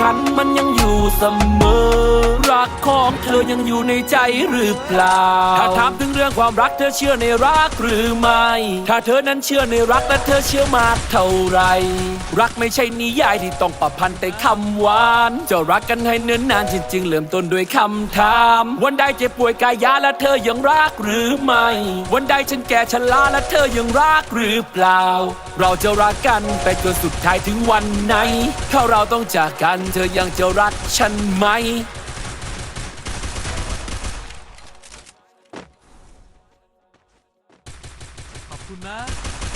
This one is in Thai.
ฉันมันยังอยู่เสมอ กของเธอยังอยู่ในใจหรือเปล่า ถ้าถามถึงเรื่องความรักเธอเชื่อในรักหรือไม่ ถ้าเธอนั้นเชื่อในรักและเธอเชื่อมากเท่าไหรรักไม่ใช่นิยายที่ต้องประพันแต่คำหวาน จะรักกันให้เนิ่นนานจริง ๆ เริ่มต้นด้วยคำถาม วันใดเจ็บป่วยกายยาและเธอยังรักหรือไม่ วันใดฉันแก่ชราและเธอยังรักหรือเปล่า เราจะรักกันไปจนสุดท้ายถึงวันไหน ถ้าเราต้องจากกันเธอยังจะรักฉันไหม 그렇구나.